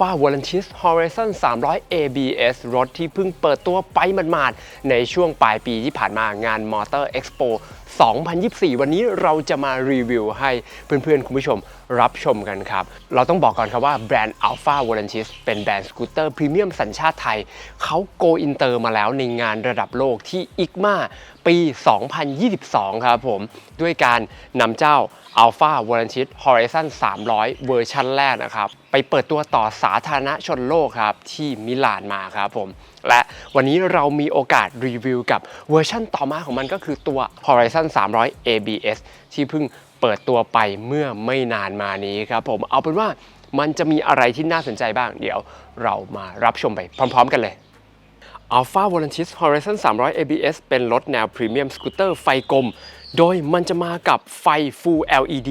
Alpha v o l a n t i s Horizon 300 ABS รถที่เพิ่งเปิดตัวไปหมาดๆในช่วงปลายปีที่ผ่านมางาน Motor Expo 2024 วันนี้เราจะมารีวิวให้เพื่อนๆ คุณผู้ชมรับชมกันครับ เราต้องบอกก่อนครับว่าแบรนด์ Alpha v o l a n t i s เป็นแบรนด์สกูตเตอร์พรีเมียมสัญชาติไทย เขาโกอินเตอร์มาแล้วในงานระดับโลกที่ ICMA ปี 2022 ครับผม ด้วยการนำเจ้า Alpha v o l a n t i s Horizon 300 เวอร์ชันแรกนะครับ ไปเปิดตัวต่อสาธารณชนโลกครับ ที่มิลานมาครับผม และ วันนี้เรามีโอกาสรีวิวกับเวอร์ชันต่อมาของมันก็คือตัว Horizon 300 ABS ที่เพิ่งเปิดตัวไปเมื่อไม่นานมานี้ครับผมเอาเป็นว่ามันจะมีอะไรที่น่าสนใจบ้าง เดี๋ยวเรามารับชมไปพร้อม ๆ กันเลย Alpha v o l a n t i s Horizon 300 ABS เป็นรถแนวพรีเมียมสกูตเตอร์ไฟกลม โดยมันจะมากับไฟ Full LED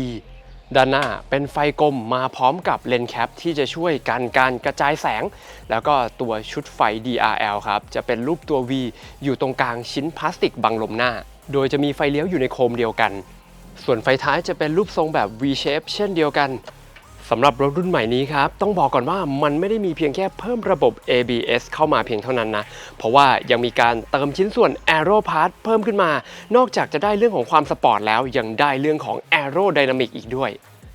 ด้านหน้าเป็นไฟกลมมาพร้อมกับเลนแคปที่จะช่วยกันการกระจายแสง แล้วก็ตัวชุดไฟ DRL ครับ จะเป็นรูปตัว V อยู่ตรงกลางชิ้นพลาสติกบังลมหน้า โดยจะมีไฟเลี้ยวอยู่ในโคมเดียวกัน ส่วนไฟท้ายจะเป็นรูปทรงแบบ V shape เช่นเดียวกัน สำหรับรถรุ่นใหม่นี้ครับ ต้องบอกก่อนว่ามันไม่ได้มีเพียงแค่เพิ่มระบบ ABS เข้ามาเพียงเท่านั้นนะ เพราะว่ายังมีการเติมชิ้นส่วน Aero Part เพิ่มขึ้นมา นอกจากจะได้เรื่องของความสปอร์ตแล้วยังได้เรื่องของ Aero Dynamic อีกด้วย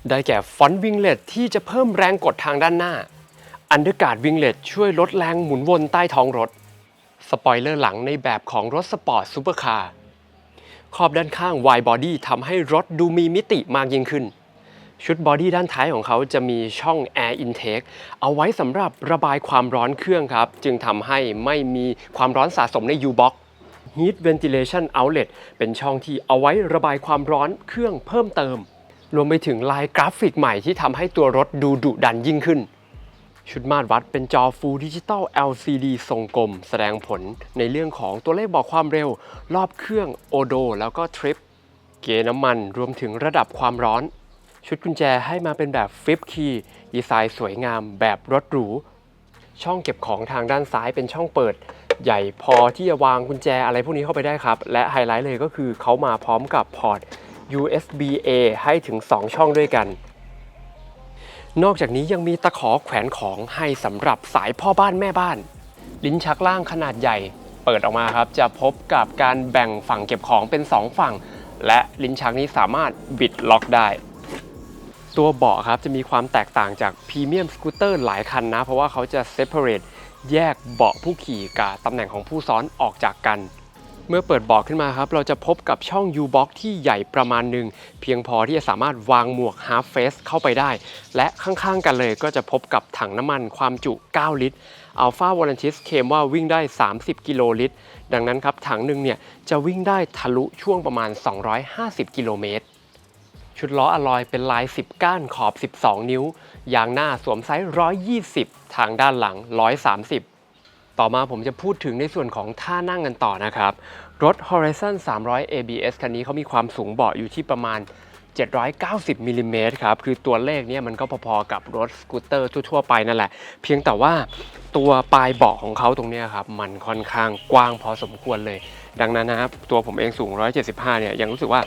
ได้แก่ฟอนต์วิงเล t ที่จะเพิ่มแรงกดทางด้านหน้า อันเดอร์การ์ดวิงเล t ช่วยลดแรงหมุนวนใต้ท้องรถ สปอยเลอร์หลังในแบบของรถสปอร์ตซูเปอร์คาร์ขอบด้านข้าง wide body ทำให้รถดูมีมิติมากยิ่งขึ้น ชุดบอดี้ด้านท้ายของเขาจะมีช่อง Air Intake เอาไว้สำหรับระบายความร้อนเครื่องครับ จึงทำให้ไม่มีความร้อนสะสมใน U-Box Heat Ventilation Outlet เป็นช่องที่เอาไว้ระบายความร้อนเครื่องเพิ่มเติม รวมไปถึงลายกราฟิกใหม่ที่ทำให้ตัวรถดูดุดันยิ่งขึ้น ชุดมาตรวัดเป็นจอ Full Digital LCD ทรงกลม แสดงผลในเรื่องของตัวเลขบอกความเร็ว รอบเครื่องโอโด แล้วก็ทริป เกียร์น้ำมันรวมถึงระดับความร้อน ชุดกุญแจให้มาเป็นแบบฟลิปคีย์ดีไซน์สวยงามแบบรถหรู ช่องเก็บของทางด้านซ้ายเป็นช่องเปิด ใหญ่พอที่จะวางกุญแจอะไรพวกนี้เข้าไปได้ครับ และไฮไลท์เลยก็คือเขามาพร้อมกับพอร์ต USB A ให้ถึง 2 ช่องด้วยกัน นอกจากนี้ยังมีตะขอแขวนของให้สำหรับสายพ่อบ้านแม่บ้าน ลิ้นชักล่างขนาดใหญ่ เปิดออกมาครับ จะพบกับการแบ่งฝั่งเก็บของเป็น 2 ฝั่ง และลิ้นชักนี้สามารถบิดล็อกได้ ตัวเบาะครับจะมีความแตกต่างจากพรีเมียมสกูตเตอร์หลายคันนะ เพราะว่าเขาจะ separate แยกเบาะผู้ขี่กับตำแหน่งของผู้ซ้อนออกจากกัน เมื่อเปิดเบาะขึ้นมาครับ เราจะพบกับช่อง U-Box ที่ใหญ่ประมาณหนึ่ง เพียงพอที่จะสามารถวางหมวก Half Face เข้าไปได้ และข้างๆกันเลยก็จะพบกับถังน้ำมันความจุ 9 ลิตร Alpha v o l a n t i s เคมว่าวิ่งได้ 30 กิโลลิตร ดังนั้นครับถังหนึ่งเนี่ยจะวิ่งได้ทะลุช่วงประมาณ 250 กิโลเมตร ชุดล้ออะลอยเป็นลาย 10 ก้านขอบ 12 นิ้ว ยางหน้าสวมไซส์ 120 ทางด้านหลัง 130 ต่อมาผมจะพูดถึงในส่วนของท่านั่งกันต่อนะครับ รถ Horizon 300 ABS คันนี้เขามีความสูงเบาะอยู่ที่ประมาณ 790มิลลิเมตรครับ คือตัวเลขเนี่ยมันก็พอๆกับรถสกูตเตอร์ทั่วๆไปนั่นแหละ เพียงแต่ว่าตัวปลายเบาะของเขาตรงนี้ครับมันค่อนข้างกว้างพอสมควรเลย ดังนั้นนะครับตัวผมเองสูง 175 เนี่ยยังรู้สึกว่า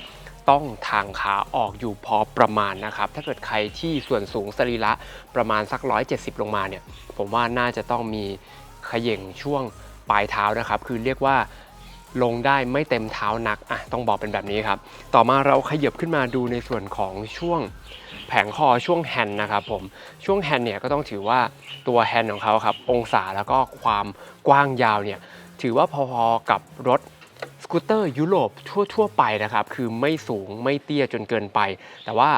ต้องทางขาออกอยู่พอประมาณนะครับ ถ้าเกิดใครที่ส่วนสูงสรีระประมาณสัก 170 ลงมาเนี่ย ผมว่าน่าจะต้องมีขย่งช่วงปลายเท้านะครับ คือเรียกว่าลงได้ไม่เต็มเท้านักอะต้องบอกเป็นแบบนี้ครับ ต่อมาเราขยับขึ้นมาดูในส่วนของช่วงแผงคอช่วงแฮนด์นะครับผม ช่วงแฮนด์เนี่ยก็ต้องถือว่าตัวแฮนด์ของเขาครับ องศาแล้วก็ความกว้างยาวเนี่ยถือว่าพอๆกับรถ กูตเตอร์ยุโรปทั่วๆไปนะครับ คือไม่สูงไม่เตี้ยจนเกินไป แต่ว่า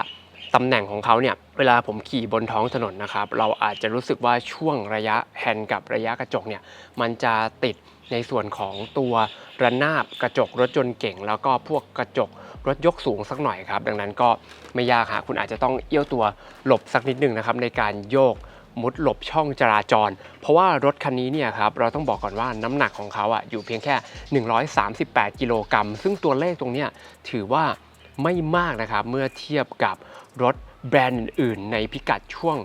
ตำแหน่งของเขาเนี่ยเวลาผมขี่บนท้องถนนนะครับ เราอาจจะรู้สึกว่าช่วงระยะแฮนด์กับระยะกระจกเนี่ยมันจะติดในส่วนของตัวระนาบกระจกรถยนต์เก่ง แล้วก็พวกกระจกรถยกสูงสักหน่อยครับ ดังนั้นก็ไม่ยากฮะคุณอาจจะต้องเอี้ยวตัวหลบสักนิดหนึ่งนะครับในการโยก มุดหลบช่องจราจร เพราะว่ารถคันนี้เนี่ยครับเราต้องบอกก่อนว่าน้ำหนักของเขาอะอยู่เพียงแค่ 138 กิโลกรัม ซึ่งตัวเลขตรงเนี้ยถือว่าไม่มากนะครับ เมื่อเทียบกับรถแบรนด์อื่นๆในพิกัดช่วง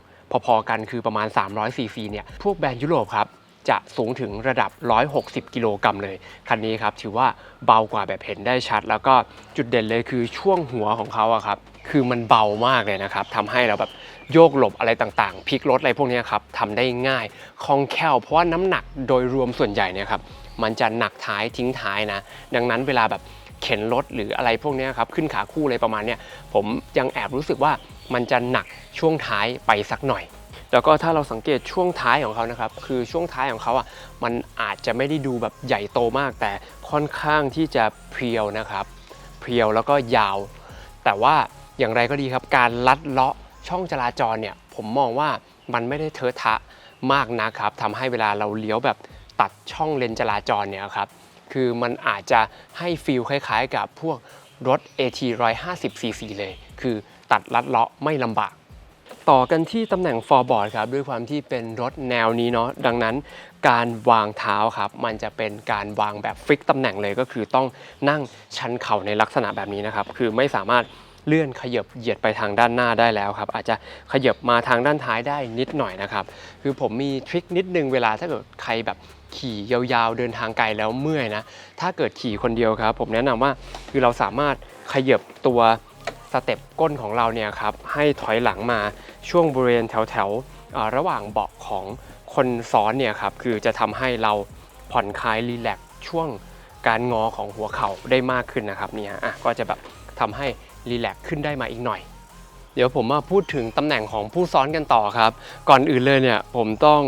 พอๆกันคือประมาณ 300 ซีซีเนี่ยพวกแบรนด์ยุโรปครับจะสูงถึงระดับ 160 กิโลกรัมเลย คันนี้ครับถือว่าเบากว่าแบบเห็นได้ชัด แล้วก็จุดเด่นเลยคือช่วงหัวของเขาอะครับ คือมันเบามากเลยนะครับทำให้เราแบบโยกหลบอะไรต่างๆพลิกรถอะไรพวกนี้ครับทำได้ง่ายคล่องแคล่วเพราะว่าน้ำหนักโดยรวมส่วนใหญ่เนี่ยครับมันจะหนักท้ายทิ้งท้ายนะ ดังนั้นเวลาแบบเข็นรถหรืออะไรพวกนี้ครับขึ้นขาคู่อะไรประมาณเนี้ยผมยังแอบรู้สึกว่ามันจะหนักช่วงท้ายไปสักหน่อย แล้วก็ถ้าเราสังเกตช่วงท้ายของเขานะครับคือช่วงท้ายของเขาอะมันอาจจะไม่ได้ดูแบบใหญ่โตมาก แต่ค่อนข้างที่จะเพรียวนะครับเพรียวแล้วก็ยาว แต่ว่า อย่างไรก็ดีครับ การลัดเลาะช่องจราจรเนี่ยผมมองว่ามันไม่ได้เทอะทะมากนะครับทำให้เวลาเราเลี้ยวแบบตัดช่องเลนจราจรเนี่ยครับคือมันอาจจะให้ฟีลคล้ายๆ กับพวกรถ AT 150 cc เลย คือตัดลัดเลาะไม่ลำบาก ต่อกันที่ตำแหน่งฟอร์บอร์ดครับด้วยความที่เป็นรถแนวนี้เนาะดังนั้นการวางเท้าครับ มันจะเป็นการวางแบบฟิกตำแหน่งเลยก็คือต้องนั่งชันเข่าในลักษณะแบบนี้นะครับ คือไม่สามารถ เลื่อนขยับเหยียดไปทางด้านหน้าได้แล้วครับ อาจจะขยับมาทางด้านท้ายได้นิดหน่อยนะครับ คือผมมีทริคนิดนึงเวลาถ้าเกิดใครแบบขี่ยาวๆเดินทางไกลแล้วเมื่อยนะ ถ้าเกิดขี่คนเดียวครับ ผมแนะนำว่าคือเราสามารถขยับตัวสเต็ปก้นของเราเนี่ยครับให้ถอยหลังมาช่วงบริเวณแถวๆระหว่างเบาะของคนซ้อนเนี่ยครับคือจะทำให้เราผ่อนคลายรีแลกช่วงการงอของหัวเข่าได้มากขึ้นนะครับเนี่ยอะก็จะแบบทำให้ รีแลกซ์ขึ้นได้มาอีกหน่อย เดี๋ยวผมมาพูดถึงตำแหน่งของผู้ซ้อนกันต่อครับ ก่อนอื่นเลยเนี่ยผมต้อง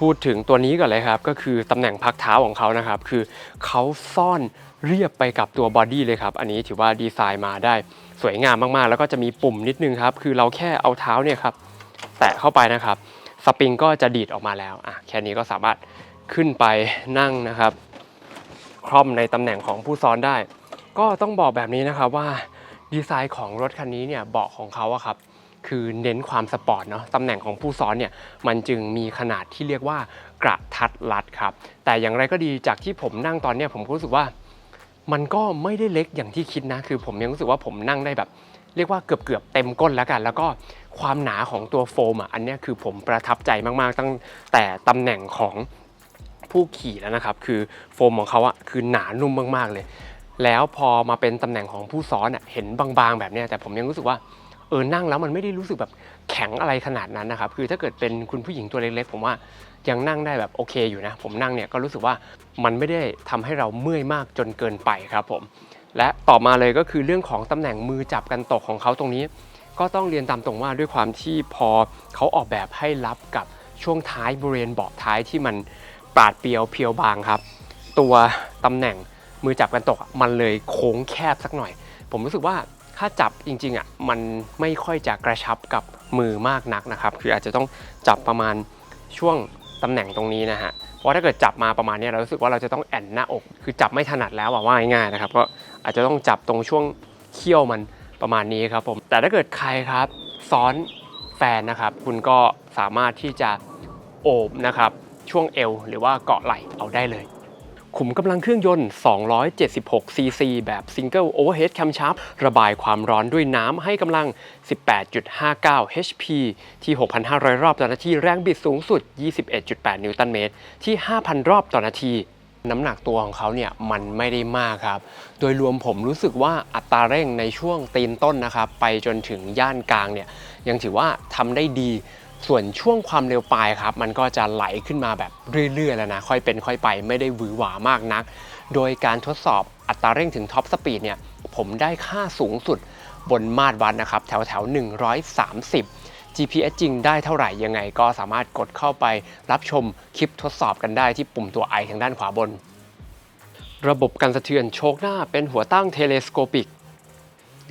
พูดถึงตัวนี้ก่อนเลยครับ ก็คือตำแหน่งพักเท้าของเขานะครับ คือเขาซ่อนเรียบไปกับตัวบอดี้เลยครับ อันนี้ถือว่าดีไซน์มาได้สวยงามมากๆ แล้วก็จะมีปุ่มนิดนึงครับ คือเราแค่เอาเท้าเนี่ยครับ แตะเข้าไปนะครับ สปริงก็จะดีดออกมาแล้วอะแค่นี้ก็สามารถขึ้นไปนั่งนะครับ คล่อมในตำแหน่งของผู้ซ้อนได้ ก็ต้องบอกแบบนี้นะครับว่า ดีไซน์ของรถคันนี้เนี่ยเบาะของเขาอะครับคือเน้นความสปอร์ตเนาะตำแหน่งของผู้ซ้อนเนี่ยมันจึงมีขนาดที่เรียกว่ากระทัดรัดครับ แต่อย่างไรก็ดีจากที่ผมนั่งตอนเนี้ยผมก็รู้สึกว่า มันก็ไม่ได้เล็กอย่างที่คิดนะ คือผมยังรู้สึกว่าผมนั่งได้แบบ เรียกว่าเกือบเกือบๆเต็มก้นแล้วกัน แล้วก็ความหนาของตัวโฟมอะอันเนี้ยคือผมประทับใจมากๆ ตั้งแต่ตำแหน่งของผู้ขี่แล้วนะครับ คือโฟมของเขาอะคือหนานุ่มมากๆเลย แล้วพอมาเป็นตำแหน่งของผู้ซ้อนเห็นบางๆแบบนี้แต่ผมยังรู้สึกว่าเออนั่งแล้วมันไม่ได้รู้สึกแบบแข็งอะไรขนาดนั้นนะครับคือถ้าเกิดเป็นคุณผู้หญิงตัวเล็กๆ ผมว่ายังนั่งได้แบบโอเคอยู่นะ ผมนั่งเนี่ยก็รู้สึกว่ามันไม่ได้ทำให้เราเมื่อยมากจนเกินไปครับผม และต่อมาเลยก็คือเรื่องของตำแหน่งมือจับกันตกของเขาตรงนี้ ก็ต้องเรียนตามตรงว่าด้วยความที่พอเขาออกแบบให้รับกับช่วงท้ายบริเวณเบาะท้ายที่มันปราดเปรียวเพียวบางครับ ตัวตำแหน่ง มือจับกันตกมันเลยโค้งแคบสักหน่อย ผมรู้สึกว่าถ้าจับจริงๆอะมันไม่ค่อยจะกระชับกับมือมากนักนะครับ คืออาจจะต้องจับประมาณช่วงตำแหน่งตรงนี้นะฮะเพราะถ้าเกิดจับมาประมาณนี้เรารู้สึกว่าเราจะต้องแอนหน้าอก คือจับไม่ถนัดแล้วว่าง่ายๆนะครับก็อาจจะต้องจับตรงช่วงเขี้ยวมันประมาณนี้ครับผมแต่ถ้าเกิดใครครับซ้อนแฟนนะครับคุณก็สามารถที่จะโอบนะครับช่วงเอวหรือว่าเกาะไหล่เอาได้เลย ขุมกำลังเครื่องยนต์ 276ซีซีแบบ Single Overhead Camshaft ระบายความร้อนด้วยน้ำให้กำลัง 18.59 HP ที่ 6,500 รอบต่อนาที แรงบิดสูงสุด 21.8 นิวตันเมตร ที่ 5,000 รอบต่อนาที น้ำหนักตัวของเขาเนี่ยมันไม่ได้มากครับ โดยรวมผมรู้สึกว่าอัตราเร่งในช่วงตีนต้นนะครับ ไปจนถึงย่านกลางเนี่ยยังถือว่าทำได้ดี ส่วนช่วงความเร็วปลายครับ มันก็จะไหลขึ้นมาแบบเรื่อยๆแล้วนะ ค่อยเป็นค่อยไปไม่ได้หวือหวามากนัก โดยการทดสอบอัตราเร่งถึงท็อปสปีดเนี่ยผมได้ค่าสูงสุดบนมาตรวัดนะครับแถวแถว130 GPS จริงได้เท่าไหร่ยังไง ก็สามารถกดเข้าไปรับชมคลิปทดสอบกันได้ที่ปุ่มตัว I ทางด้านขวาบน ระบบกันสะเทือนโชคหน้าเป็นหัวตั้งเทเลสโคปิก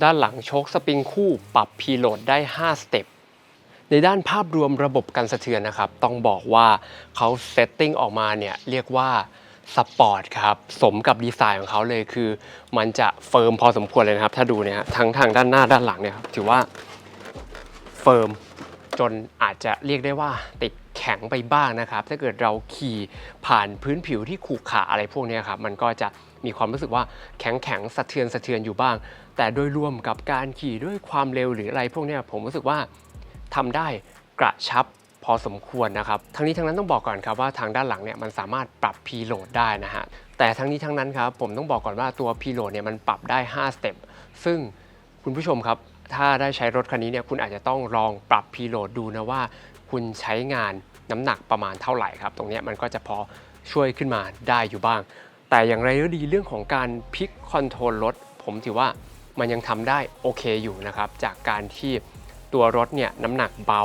ด้านหลังโชคสปริงคู่ปรับพีโหลดได้ 5 สเต็ป ในด้านภาพรวมระบบกันสะเทือนนะครับ ต้องบอกว่าเขาเซตติ้งออกมาเนี่ยเรียกว่าสปอร์ตครับ สมกับดีไซน์ของเขาเลยคือ มันจะเฟิร์มพอสมควรเลยนะครับ ถ้าดูเนี่ยทั้งทางด้านหน้าด้านหลังเนี่ยครับถือว่าเฟิร์มจนอาจจะเรียกได้ว่าติดแข็งไปบ้างนะครับ ถ้าเกิดเราขี่ผ่านพื้นผิวที่ขรุขระอะไรพวกนี้ครับ มันก็จะมีความรู้สึกว่าแข็งแข็งสะเทือนสะเทือนอยู่บ้าง แต่โดยรวมกับการขี่ด้วยความเร็วหรืออะไรพวกนี้ผมรู้สึกว่า ทำได้กระชับพอสมควรนะครับทั้งนี้ทั้งนั้นต้องบอกก่อนครับว่าทางด้านหลังเนี่ยมันสามารถปรับ p ีโหลดได้นะฮะแต่ทั้งนี้ทั้งนั้นครับผมต้องบอกก่อนว่าตัว p ีโหลดเนี่ยมันปรับได้5สเต็ปซึ่งคุณผู้ชมครับ ถ้าได้ใช้รถคันนี้เนี่ยคุณอาจจะต้องลองปรับพีโหลดดูนะว่า คุณใช้งานน้ำหนักประมาณเท่าไหร่ครับ ตรงนี้มันก็จะพอช่วยขึ้นมาได้อยู่บ้าง แต่อย่างไรก็ดีเรื่องของการพลิกคอนโทรลรถผมถือว่ามันยังทำได้โอเคอยู่นะครับจากการที่ ตัวรถเนี่ยน้ำหนักเบา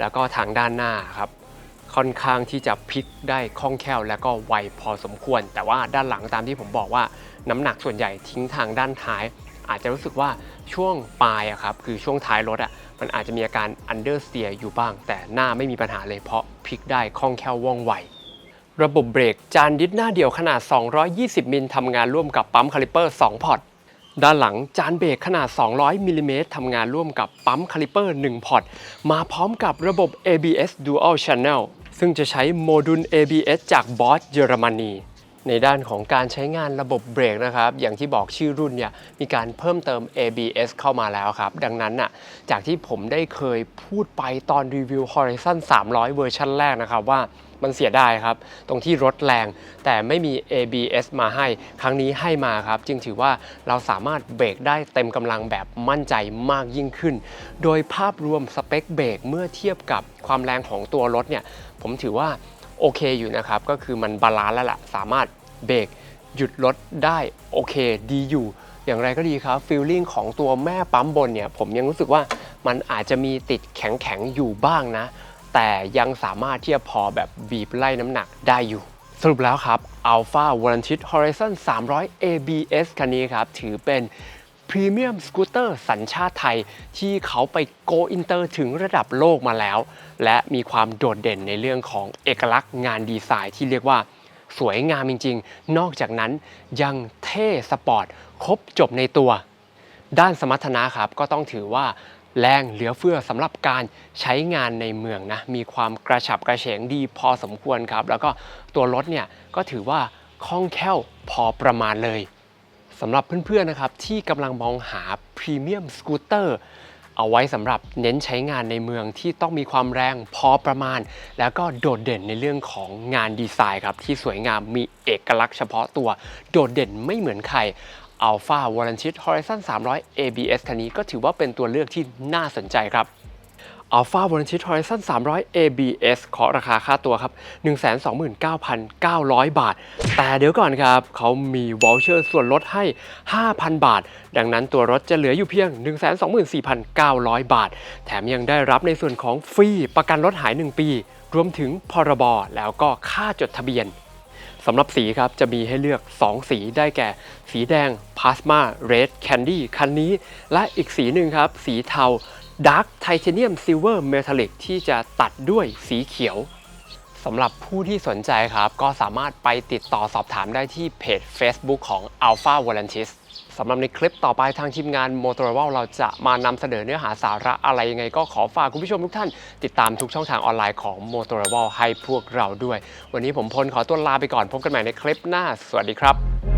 แล้วก็ทางด้านหน้าครับค่อนข้างที่จะพลิกได้คล่องแคล่ว และก็ไวพอสมควร แต่ว่าด้านหลังตามที่ผมบอกว่า น้ำหนักส่วนใหญ่ทิ้งทางด้านท้าย อาจจะรู้สึกว่าช่วงปลายอะครับคือช่วงท้ายรถอะมันอาจจะมีอาการ under steer อยู่บ้าง แต่หน้าไม่มีปัญหาเลยเพราะพลิกได้คล่องแคล่วว่องไวระบบเบรกจานดิสหน้าเดียวขนาด 220 มิลทำงานร่วมกับปั๊มคาลิเปอร์ 2 พอร์ต ด้านหลังจานเบรกขนาด 200มิลลิเมตรทำงานร่วมกับปั๊มคาลิเปอร์ 1 พอร์ต มาพร้อมกับระบบ ABS Dual Channel ซึ่งจะใช้โมดูล ABS จากบอสเยอรมนี ในด้านของการใช้งานระบบเบรกนะครับ อย่างที่บอกชื่อรุ่นเนี่ยมีการเพิ่มเติม ABS เข้ามาแล้วครับ ดังนั้นน่ะจากที่ผมได้เคยพูดไปตอนรีวิว Horizon 300 เวอร์ชันแรกนะครับว่ามันเสียดายครับ ตรงที่รถแรงแต่ไม่มี ABS มาให้ ครั้งนี้ให้มาครับ จึงถือว่าเราสามารถเบรกได้เต็มกำลังแบบมั่นใจมากยิ่งขึ้น โดยภาพรวมสเปคเบรกเมื่อเทียบกับความแรงของตัวรถเนี่ย ผมถือว่า โอเคอยู่นะครับ ก็คือมันบาลานซ์แล้วล่ะ สามารถเบรกหยุดรถได้โอเคดีอยู่ อย่างไรก็ดีครับฟีลลิ่งของตัวแม่ปั๊มบนเนี่ย ผมยังรู้สึกว่ามันอาจจะมีติดแข็งๆอยู่บ้างนะ แต่ยังสามารถที่จะพอแบบบีบไล่น้ำหนักได้อยู่ สรุปแล้วครับ Alpha v o l a n t i s Horizon 300 ABS คันนี้ครับ ถือเป็น พรีเมียมสกูตเตอร์สัญชาติไทย ที่เขาไปโกอินเตอร์ถึงระดับโลกมาแล้ว และมีความโดดเด่นในเรื่องของเอกลักษณ์งานดีไซน์ที่เรียกว่าสวยงามจริง ๆ นอกจากนั้นยังเท่สปอร์ตครบจบในตัว ด้านสมรรถนะครับก็ต้องถือว่าแรงเหลือเฟือสำหรับการใช้งานในเมืองนะ มีความกระฉับกระเฉงดีพอสมควรครับ แล้วก็ตัวรถเนี่ยก็ถือว่าคล่องแคล่วพอประมาณเลย สำหรับเพื่อนๆนะครับที่กำลังมองหาพรีเมียมสกูตเตอร์เอาไว้สำหรับเน้นใช้งานในเมืองที่ต้องมีความแรงพอประมาณ แล้วก็โดดเด่นในเรื่องของงานดีไซน์ครับ ที่สวยงามมีเอกลักษณ์เฉพาะตัว โดดเด่นไม่เหมือนใคร Alpha v o l a n t i s Horizon 300 ABS คันนี้ก็ถือว่าเป็นตัวเลือกที่น่าสนใจครับ Alpha v o l a n t i s Horizon 300 ABS เคาะราคาค่าตัวครับ 129,900 บาท แต่เดี๋ยวก่อนครับ เขามีวอลเชอร์ส่วนลดให้ 5,000 บาท ดังนั้นตัวรถจะเหลืออยู่เพียง 124,900 บาท แถมยังได้รับในส่วนของฟรีประกันรถหาย 1 ปี รวมถึงพรบแล้วก็ค่าจดทะเบียนสำหรับสีครับ จะมีให้เลือก 2 สีได้แก่ สีแดง Plasma Red Candy คันนี้ และอีกสีหนึ่งครับ สีเทา Dark Titanium Silver Metallic ที่จะตัดด้วยสีเขียวสำหรับผู้ที่สนใจครับ ก็สามารถไปติดต่อสอบถามได้ที่เพจ Facebook ของ Alpha v o l a n t i s สำหรับในคลิปต่อไปทางทีมงาน m o t o r o l เราจะมานำเสนอเนื้อหาสาระอะไรยังไง ก็ขอฝากคุณผู้ชมทุกท่าน ติดตามทุกช่องทางออนไลน์ของ m o t o r o l ให้พวกเราด้วย วันนี้ผมพลขอตัวลาไปก่อนพบกันใหม่ในคลิปหน้า สวัสดีครับ